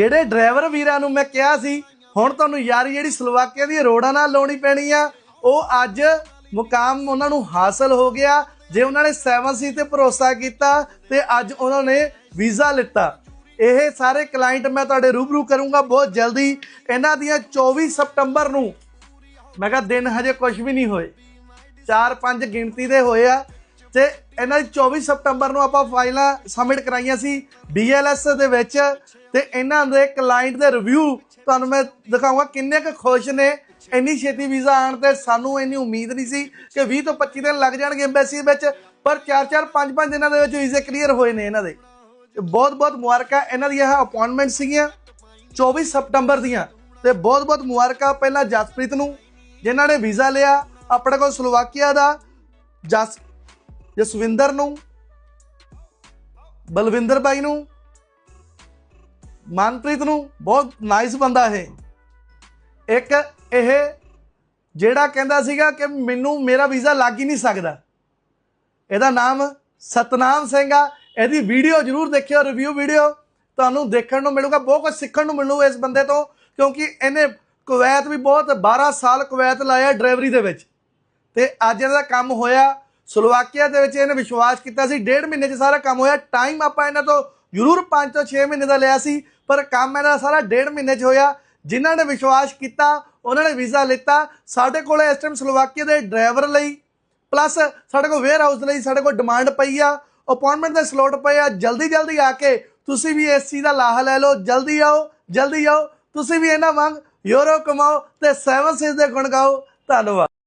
ਜਿਹੜੇ ਡਰਾਈਵਰ ਵੀਰਾਂ ਨੂੰ ਮੈਂ ਕਿਹਾ ਸੀ, ਹੁਣ ਤੁਹਾਨੂੰ ਯਾਰੀ ਜਿਹੜੀ ਸਲੋਵਾਕੀਆ ਦੀ ਰੋਡਾਂ ਨਾਲ ਲਾਉਣੀ ਪੈਣੀ ਆ, ਉਹ ਅੱਜ ਮੁਕਾਮ ਉਹਨਾਂ ਨੂੰ ਹਾਸਲ ਹੋ ਗਿਆ, ਜੇ ਉਹਨਾਂ ਨੇ 7 ਸੀ ਤੇ ਭਰੋਸਾ ਕੀਤਾ ਤੇ ਅੱਜ ਉਹਨਾਂ ਨੇ ਵੀਜ਼ਾ ਲਿੱਤਾ। ਇਹ ਸਾਰੇ ਕਲਾਇੰਟ ਮੈਂ ਤੁਹਾਡੇ ਰੂਬਰੂ ਕਰੂੰਗਾ ਬਹੁਤ ਜਲਦੀ। ਇਹਨਾਂ ਦੀਆਂ 24 ਸਪਟੰਬਰ ਨੂੰ ਮੈਂ ਕਿਹਾ ਦਿਨ ਹਜੇ ਕੁਝ ਵੀ ਨਹੀਂ ਹੋਏ। 4-5 ਗਿਣਤੀ ਦੇ ਹੋਏ ਆ। ਤੇ ਇਹਨਾਂ ਦੀ 24 ਸਤੰਬਰ ਨੂੰ ਆਪਾਂ ਫਾਈਲਾਂ ਸਬਮਿਟ ਕਰਾਈਆਂ ਸੀ BLS ਦੇ ਵਿੱਚ ਤੇ ਇਹਨਾਂ ਦੇ ਕਲਾਇੰਟ ਦੇ ਰਿਵਿਊ ਤੁਹਾਨੂੰ ਮੈਂ ਦਿਖਾਉਂਗਾ ਕਿੰਨੇ ਕੁ ਖੁਸ਼ ਨੇ। ਇੰਨੀ ਛੇਤੀ ਵੀਜ਼ਾ ਆਣ ਤੇ ਸਾਨੂੰ ਇੰਨੀ ਉਮੀਦ ਨਹੀਂ ਸੀ ਕਿ 20 ਤੋਂ 25 ਦਿਨ ਲੱਗ ਜਾਣਗੇ ਐਮਬੈਸੀ ਵਿੱਚ, ਪਰ 4-4 5-5 ਦਿਨਾਂ ਦੇ ਵਿੱਚ ਵੀਜ਼ੇ ਕਲੀਅਰ ਹੋਏ ਨੇ ਇਹਨਾਂ ਦੇ। ਬਹੁਤ-ਬਹੁਤ ਮੁਬਾਰਕਾਂ ਇਹਨਾਂ ਦੀਆਂ ਇਹ ਅਪਾਇੰਟਮੈਂਟ ਸੀਗੀਆਂ 24 ਸਤੰਬਰ ਦੀਆਂ। ਤੇ ਬਹੁਤ-ਬਹੁਤ ਮੁਬਾਰਕਾਂ ਪਹਿਲਾਂ ਜਸਪ੍ਰੀਤ ਨੂੰ, ਜਿਨ੍ਹਾਂ ਨੇ ਵੀਜ਼ਾ ਲਿਆ, ਆਪਣੇ ਕੋਲ ਸਲੋਵਾਕੀਆ ਦਾ, ਜਸ ਜਸਵਿੰਦਰ ਨੂੰ, ਬਲਵਿੰਦਰ ਬਾਈ ਨੂੰ, ਮਨਪ੍ਰੀਤ ਨੂੰ, ਬਹੁਤ ਨਾਈਸ ਬੰਦਾ ਇਹ। ਇੱਕ ਇਹ ਜਿਹੜਾ ਕਹਿੰਦਾ ਸੀਗਾ ਕਿ ਮੈਨੂੰ ਮੇਰਾ ਵੀਜ਼ਾ ਲੱਗ ਹੀ ਨਹੀਂ ਸਕਦਾ। ਇਹਦਾ ਨਾਮ ਸਤਨਾਮ ਸਿੰਘ ਆ। ਇਹਦੀ ਵੀਡੀਓ ਜਰੂਰ ਦੇਖਿਓ ਰਿਵਿਊ ਵੀਡੀਓ। ਤੁਹਾਨੂੰ ਦੇਖਣ ਨੂੰ ਮਿਲੂਗਾ, ਬਹੁਤ ਕੁਝ ਸਿੱਖਣ ਨੂੰ ਮਿਲੂ ਇਸ ਬੰਦੇ ਤੋਂ, ਕਿਉਂਕਿ ਇਹਨੇ ਕੁਵੈਤ ਵੀ ਬਹੁਤ 12 ਸਾਲ ਕੁਵੈਤ ਲਾਇਆ ਡਰਾਈਵਰੀ ਦੇ ਵਿੱਚ। ਤੇ ਅੱਜ ਇਹਦਾ ਕੰਮ ਹੋਇਆ ਸਲੋਵਾਕੀਆ ਦੇ ਵਿੱਚ ਇਹਨੇ ਵਿਸ਼ਵਾਸ ਕੀਤਾ ਸੀ। ਡੇਢ ਮਹੀਨੇ 'ਚ ਸਾਰਾ ਕੰਮ ਹੋਇਆ। ਟਾਈਮ ਆਪਾਂ ਇਹਨਾਂ ਤੋਂ ਜ਼ਰੂਰ 5 ਤੋਂ 6 ਮਹੀਨੇ ਦਾ ਲਿਆ ਸੀ। ਪਰ ਕੰਮ ਇਹਨਾਂ ਦਾ ਸਾਰਾ ਡੇਢ ਮਹੀਨੇ 'ਚ ਹੋਇਆ। ਜਿਨ੍ਹਾਂ ਨੇ ਵਿਸ਼ਵਾਸ ਕੀਤਾ, ਉਹਨਾਂ ਨੇ ਵੀਜ਼ਾ ਲਿੱਤਾ। ਸਾਡੇ ਕੋਲ ਇਸ ਟਾਈਮ ਸਲੋਵਾਕੀਆ ਦੇ ਡਰਾਈਵਰ ਲਈ ਪਲੱਸ ਸਾਡੇ ਕੋਲ ਵੇਅਰ ਹਾਊਸ ਲਈ ਸਾਡੇ ਕੋਲ ਡਿਮਾਂਡ ਪਈ ਆ। ਅਪਾਇੰਟਮੈਂਟ ਦੇ ਸਲੋਟ ਪਏ ਆ। ਜਲਦੀ ਜਲਦੀ ਆ ਕੇ ਤੁਸੀਂ ਵੀ ਇਸ ਚੀਜ਼ ਦਾ ਲਾਹਾ ਲੈ ਲਓ। ਜਲਦੀ ਆਓ ਜਲਦੀ ਆਓ। ਤੁਸੀਂ ਵੀ ਇਹਨਾਂ ਵਾਂਗ ਯੂਰੋ ਕਮਾਓ ਤੇ ਸੈਵਨ ਸੀਜ਼ ਦੇ ਗੁਣ ਗਾਓ। ਧੰਨਵਾਦ।